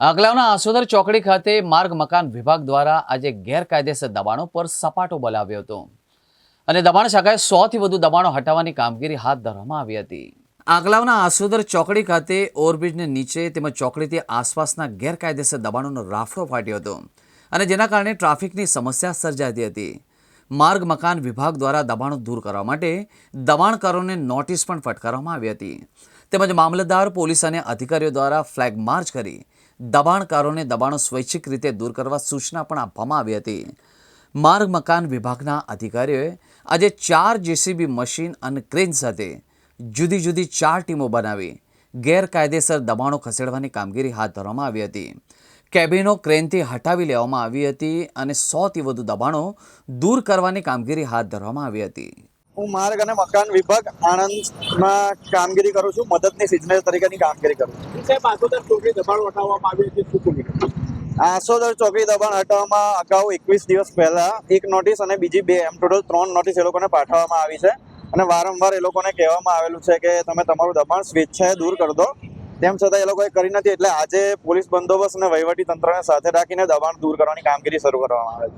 આગલાવના આસોદર ચોકડી ખાતે માર્ગ મકાન વિભાગ દ્વારા આજે ગેરકાયદેસર દબાણો પર સપાટો બોલાવ્યો હતો. અને દબાણ શાખાએ સોથી વધુ દબાણો હટાવવાની કામગીરી હાથ ધરવામાં આવી હતી. આગલાવના આસોદર ચોકડી ખાતે ઓવરબ્રિજને નીચે તેમજ ચોકડીથી આસપાસના ગેરકાયદેસર દબાણોનો રાફડો ફાટ્યો હતો અને જેના કારણે ટ્રાફિકની સમસ્યા સર્જાતી હતી. માર્ગ મકાન વિભાગ દ્વારા દબાણો દૂર કરવા માટે દબાણકારોને નોટિસ પણ ફટકારવામાં આવી હતી. તેમજ મામલતદાર, પોલીસ અને અધિકારીઓ દ્વારા ફ્લેગ માર્ચ કરી દબાણકારોને દબાણો સ્વૈચ્છિક રીતે દૂર કરવા સૂચના પણ આપવામાં આવી હતી. માર્ગ મકાન વિભાગના અધિકારીઓએ આજે ચાર જેસીબી મશીન અને ક્રેન સાથે જુદી જુદી ચાર ટીમો બનાવી ગેરકાયદેસર દબાણો ખસેડવાની કામગીરી હાથ ધરવામાં આવી હતી. કેબિનો ક્રેનથી હટાવી લેવામાં આવી હતી અને સોથી વધુ દબાણો દૂર કરવાની કામગીરી હાથ ધરવામાં આવી હતી. હું માર્ગ અને મકાન વિભાગ આણંદમાં કામગીરી કરું છું મદદની સિગ્નેચર તરીકેની કામગીરી કરું છું. આસોદર ચોકડી દબાણ હટાવવામાં અગાઉ એકવીસ દિવસ પહેલા એક નોટિસ અને બીજી બે એમ ટોટલ ત્રણ નોટિસ એ લોકોને પાઠવવામાં આવી છે. અને વારંવાર એ લોકોને કહેવામાં આવેલું છે કે તમે તમારું દબાણ સ્વેચ્છાએ દૂર કરી દો. તેમ છતાં એ લોકોએ કરી નથી એટલે આજે પોલીસ બંદોબસ્ત અને વહીવટી તંત્રને સાથે રાખીને દબાણ દૂર કરવાની કામગીરી શરૂ કરવામાં આવે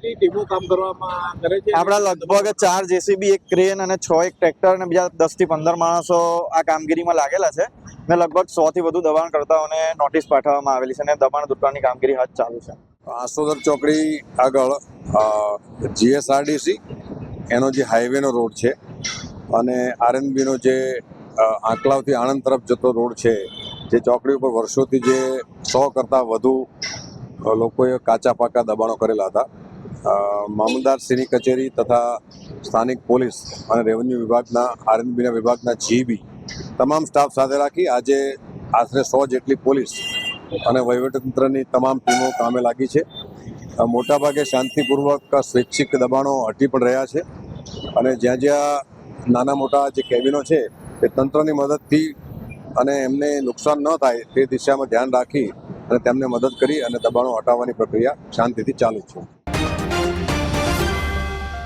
છે. ટીમો કામ કરવામાં કરે છે? આપણા લગભગ ચાર જેસીબી એક ક્રેન અને છ એક ટ્રેક્ટર અને બીજા દસથી પંદર માણસો આ કામગીરીમાં લાગેલા છે ને લગભગ સો થી વધુ દબાણકર્તાઓને નોટિસ પાઠવવામાં આવેલી છે અને દબાણ દૂરવાની કામગીરી હાથ ચાલુ છે. આસોદર ચોકડી આગળ જીએસઆરડીસી એનો જે હાઈવેનો રોડ છે અને આરએનબીનો જે આંકલાવથી આણંદ તરફ જતો રોડ છે, જે ચોકડી ઉપર વર્ષોથી જે સો કરતાં વધુ લોકોએ કાચા પાકા દબાણો કરેલા હતા. મામલદારશ્રીની કચેરી તથા સ્થાનિક પોલીસ અને રેવન્યુ વિભાગના, આરએનબીના વિભાગના જીબી તમામ સ્ટાફ સાથે રાખી આજે આશરે સો જેટલી પોલીસ અને વહીવટતંત્રની તમામ ટીમો કામે લાગી છે. મોટાભાગે શાંતિપૂર્વક સ્વૈચ્છિક દબાણો હટી પણ રહ્યા છે અને જ્યાં જ્યાં નાના મોટા જે કેબિનો છે તે તંત્રની મદદથી અને એમને નુકસાન ન થાય તે દિશામાં ધ્યાન રાખી અને તેમને મદદ કરી અને દબાણો હટાવવાની પ્રક્રિયા શાંતિથી ચાલુ છે.